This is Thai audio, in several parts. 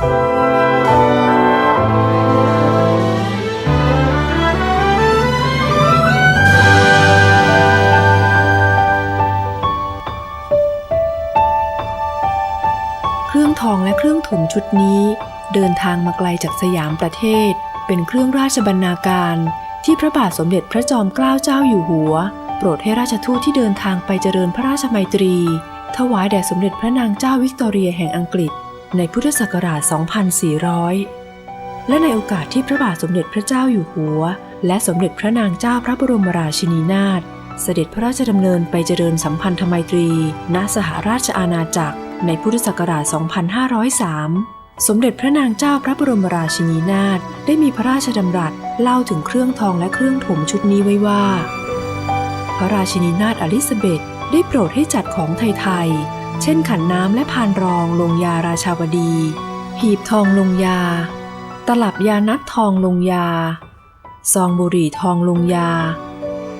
เครื่องทองและเครื่องถมชุดนี้เดินทางมาไกลจากสยามประเทศ เป็นเครื่องราชบรรณาการ ที่พระบาทสมเด็จพระจอมเกล้าเจ้าอยู่หัว โปรดให้ราชทูตที่เดินทางไปเจริญพระราชมัยตรี ถวายแด่สมเด็จพระนางเจ้าวิกตอเรียแห่งอังกฤษ ในพุทธศักราช 2400 และในโอกาสที่พระบาทสมเด็จพระเจ้าอยู่หัว และสมเด็จพระนางเจ้าพระบรมราชินีนาถเสด็จพระราชดำเนินไปเจริญสัมพันธไมตรี ณสหราชอาณาจักร ในพุทธศักราช 2503 สมเด็จพระนางเจ้าพระบรมราชินีนาถได้มีพระราชดำรัสเล่าถึงเครื่องทองและเครื่องถมชุดนี้ไว้ว่า พระราชินีนาถอลิซาเบธได้โปรดให้จัดของไทยๆ เช่นขันน้ำและพานรองลงยาราชาวดี หีบทองลงยา ตลับยานัดทองลงยา ซองบุหรี่ทองลงยา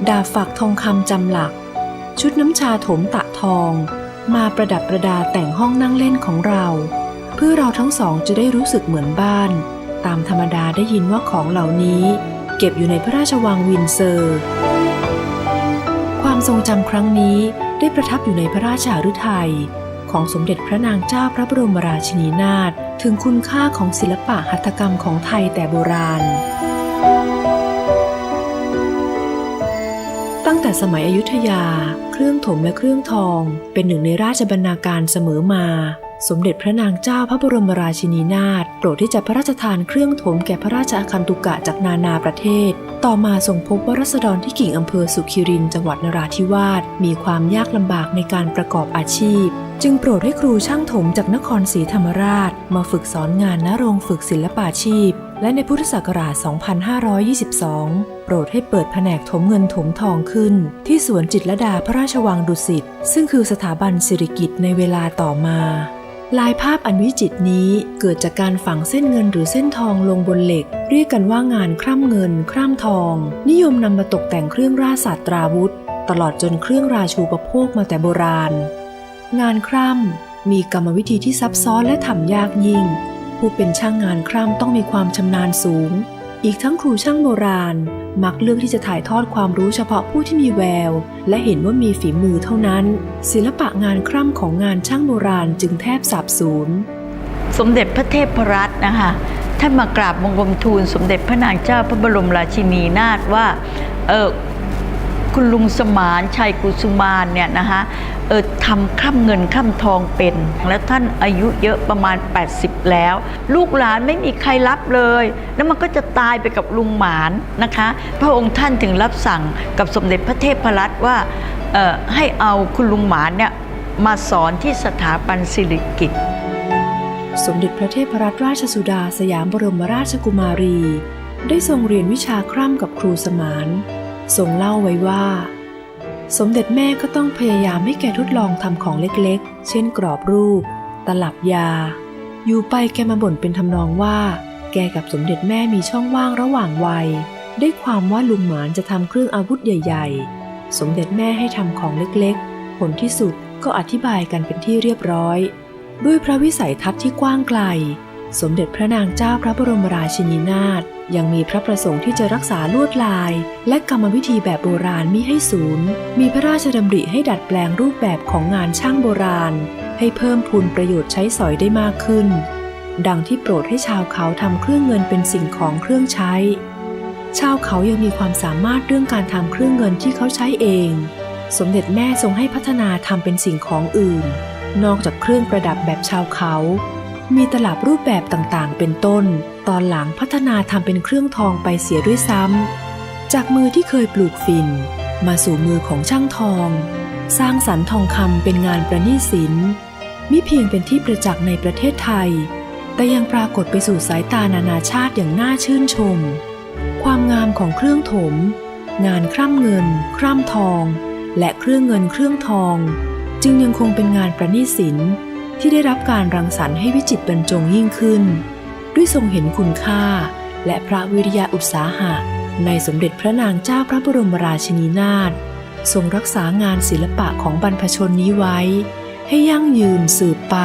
ดาบฝักทองคำจำหลัก ชุดน้ำชาถมตะทอง มาประดับประดาแต่งห้องนั่งเล่นของเรา เพื่อเราทั้งสองจะได้รู้สึกเหมือนบ้าน ตามธรรมดาได้ยินว่าของเหล่านี้ เก็บอยู่ในพระราชวังวินเซอร์ ความทรงจำครั้งนี้ ได้ประทับอยู่ในพระราชาฤทัยของสมเด็จพระนางเจ้าพระบรมราชินีนาถถึงคุณค่าของศิลปะหัตถกรรมของไทยแต่โบราณ ตั้งแต่สมัยอยุธยา เครื่องถมและเครื่องทองเป็นหนึ่งในราชบรรณาการเสมอมา สมเด็จพระนางเจ้าพระบรมราชินีนาถโปรดที่จะพระราชทานเครื่องถมแก่พระราชอาคันตุกะจากนานาประเทศ ต่อมาทรงพบว่ารัษฎรที่กิ่งอำเภอสุขิรินจังหวัดนราธิวาสมีความยากลำบากในการประกอบอาชีพ จึงโปรดให้ครูช่างถมจากนครศรีธรรมราช มาฝึกสอนงานณโรงฝึกศิลปาชีพ และในพุทธศักราช 2522 โปรดให้เปิดแผนกถมเงินถมทองขึ้น ที่สวนจิตรลดาพระราชวังดุสิตซึ่งคือสถาบันสิริกิตในเวลาต่อมา ลายภาพอันวิจิตรนี้เกิดจากการฝังเส้นเงินหรือเส้นทองลงบนเหล็ก เรียกกันว่างานคร่ำเงิน คร่ำทอง นิยมนำมาตกแต่งเครื่องราชสตราวุธ ตลอดจนเครื่องราชูปโภคมาแต่โบราณ งานคร่ำมีกรรมวิธีที่ซับซ้อนและทำยากยิ่ง ผู้เป็นช่างงานคร่ำต้องมีความชำนาญสูง อีกทั้งครูช่างโบราณ มักเลือกที่จะถ่ายทอดความรู้เฉพาะผู้ที่มีแวว และเห็นว่ามีฝีมือเท่านั้น ศิลปะงานคร่ำของงานช่างโบราณจึงแทบสาบสูญสมเด็จพระเทพรัตน์นะคะท่านมากราบบังคมทูล สมเด็จพระนางเจ้าพระบรมราชินีนาถว่าเออคุณลุงสมานชัยกุสุมานเนี่ยนะคะ เออทำข้ามเงินข้ามทองเป็น แล้วท่านอายุเยอะประมาณ 80 แล้ว ลูกหลานไม่มีใครรับเลย แล้วมันก็จะตายไปกับลุงหมานนะคะ พระองค์ท่านถึงรับสั่งกับสมเด็จพระเทพรัตน์ว่าเออให้เอาคุณลุงหมานเนี่ยมาสอนที่สถาบันสิริกิติ์สมเด็จพระเทพรัตนราชสุดาสยามบรมราชกุมารี ได้ทรงเรียนวิชาคร่ำกับครูสมานทรงเล่าไว้ว่า สมเด็จแม่ก็ต้องพยายามให้แกทดลองทำของเล็กๆ เช่นกรอบรูป ตลับยา อยู่ไปแกมาบ่นเป็นทำนองว่า แกกับสมเด็จแม่มีช่องว่างระหว่างวัย ได้ความว่าลุงหมานจะทำเครื่องอาวุธใหญ่ ๆ สมเด็จแม่ให้ทำของเล็กๆ ผลที่สุดก็อธิบายกันเป็นที่เรียบร้อย ด้วยพระวิสัยทัศน์ที่กว้างไกล สมเด็จพระนางเจ้าพระบรมราชินีนาถ ยังมีพระประสงค์ที่จะรักษาลวดลาย และกรรมวิธีแบบโบราณมิให้สูญ มีพระราชดำริให้ดัดแปลงรูปแบบของงานช่างโบราณ ให้เพิ่มพูนประโยชน์ใช้สอยได้มากขึ้น ดังที่โปรดให้ชาวเขาทำเครื่องเงินเป็นสิ่งของเครื่องใช้ ชาวเขายังมีความสามารถเรื่องการทำเครื่องเงินที่เขาใช้เอง สมเด็จแม่ทรงให้พัฒนาทำเป็นสิ่งของอื่น นอกจากเครื่องประดับแบบชาวเขา มีตลับรูปแบบต่างๆ เป็นต้น ตอนหลังพัฒนาทำเป็นเครื่องทองไปเสียด้วยซ้ำ จากมือที่เคยปลูกฝิ่น มาสู่มือของช่างทอง สร้างสรรค์ทองคำเป็นงานประณีตศิลป์มิเพียงเป็นที่ประจักษ์ในประเทศไทย แต่ยังปรากฏไปสู่สายตานานาชาติอย่างน่าชื่นชม ความงามของเครื่องถม งานคร่ำเงิน คร่ำทอง และเครื่องเงินเครื่องทอง จึงยังคงเป็นงานประณีตศิลป์ที่ได้รับการรังสรรค์ให้วิจิตรบรรจงยิ่งขึ้น ด้วยทรงเห็นคุณค่า และพระวิริยาอุตสาหะ ในสมเด็จพระนางเจ้าพระบรมราชินีนาถทรงรักษางานศิลปะของบรรพชนนี้ไว้ ให้ยั่งยืนสืบไป